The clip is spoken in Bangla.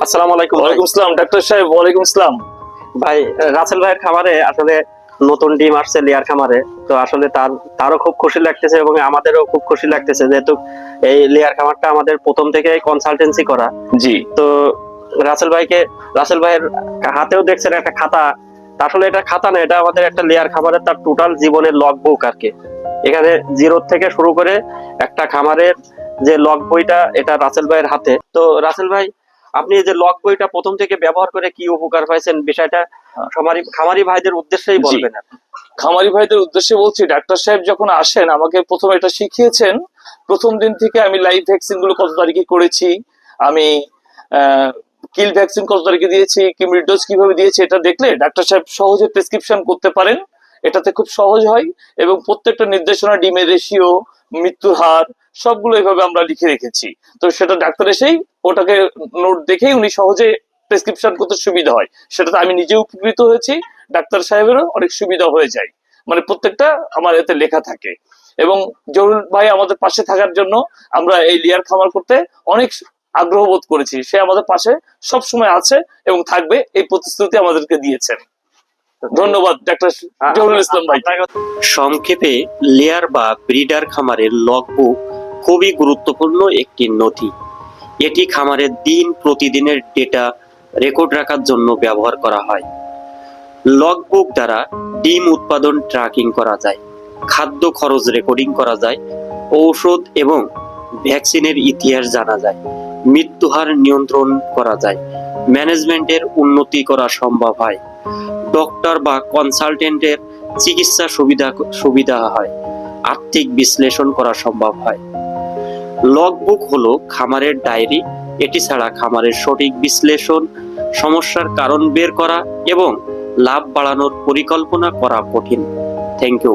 আসসালামু আলাইকুম ওয়ালাইকুম আসসালাম ডাক্তার সাহেব ওয়ালাইকুম আসসালাম। ভাই রাসেল ভাইয়ের খামারে আসলে নতুন ডিম আসছে লেয়ার খামারে। তো আসলে তার তারও খুব খুশি লাগতেছে এবং আমাদেরও খুব খুশি লাগতেছে যেহেতু এই লেয়ার খামারটা আমাদের প্রথম থেকে কনসালটেন্সি করা। জি। তো রাসেল ভাইকে রাসেল ভাইয়ের হাতেও দেখছেন একটা খাতা। আসলে এটা খাতা না এটা আমাদের একটা লেয়ার খামারের তার টোটাল জীবনের লগ বুক আর কি। এখানে জিরো থেকে শুরু করে একটা খামারের যে লগ বইটা এটা রাসেল ভাইয়ের হাতে। তো রাসেল ভাই আপনি এই যে লক বইটা প্রথম থেকে ব্যবহার করে কি উপকার পাইছেন বিষয়টা খামারি খামারি ভাইদের উদ্দেশ্যেই বলবেন। খামারি ভাইদের উদ্দেশ্যে বলছি ডাক্তার সাহেব যখন আসেন আমাকে প্রথম এটা শিখিয়েছেন। প্রথম দিন থেকে আমি লাইভ ভ্যাকসিনগুলো কত তারিখে করেছি আমি কিল ভ্যাকসিন কত তারিখে দিয়েছি কি ডোজ কীভাবে দিয়েছি এটা দেখলে ডাক্তার সাহেব সহজে প্রেসক্রিপশন করতে পারেন। এটাতে খুব সহজ হয় এবং প্রত্যেকটা নির্দেশনা ডিমের রেশিও মৃত্যুর হার সবগুলো এভাবে আমরা লিখে রেখেছি। তো সেটা ডাক্তার এসেই ওটাকে নোট দেখেই উনি সহজে প্রেসক্রিপশন করতে সুবিধা হয়। সেটাতে আমি নিজে উপকৃত হয়েছি, ডাক্তার সাহেবেরও অনেক সুবিধা হয়ে যায়। মানে প্রত্যেকটা আমার এতে লেখা থাকে। এবং জহুরুল ভাই আমাদের পাশে থাকার জন্য আমরা এই লেয়ার খামার করতে অনেক আগ্রহ বোধ করেছি। সে আমাদের পাশে সব সময় আছে এবং থাকবে, এই প্রতিশ্রুতি আমাদেরকে দিয়েছেন। ধন্যবাদ, ডাক্তার ইসলাম ভাই। সংক্ষেপে, লেয়ার বা ব্রিডার খামারের লগবুক খুবই গুরুত্বপূর্ণ একটি নথি। এটি খামারের দিন প্রতিদিনের ডেটা রেকর্ড রাখার জন্য ব্যবহার করা হয়। লগবুক দ্বারা ডিম উৎপাদন ট্র্যাকিং করা যায়, খাদ্য খরচ রেকর্ডিং করা যায়, ঔষধ এবং ভ্যাকসিনের ইতিহাস জানা যায় মৃত্যুহার নিয়ন্ত্রণ করা যায় ম্যানেজমেন্টের উন্নতি করা সম্ভব হয়। ডক্টর বা কনসালটেন্টের চিকিৎসা সুবিধা সুবিধা হয়, আর্থিক বিশ্লেষণ করা সম্ভব হয়। লগবুক হলো খামারের ডায়েরি। এটি ছাড়া খামারের সঠিক বিশ্লেষণ, সমস্যার কারণ বের করা এবং লাভ বাড়ানোর পরিকল্পনা করা কঠিন। Thank you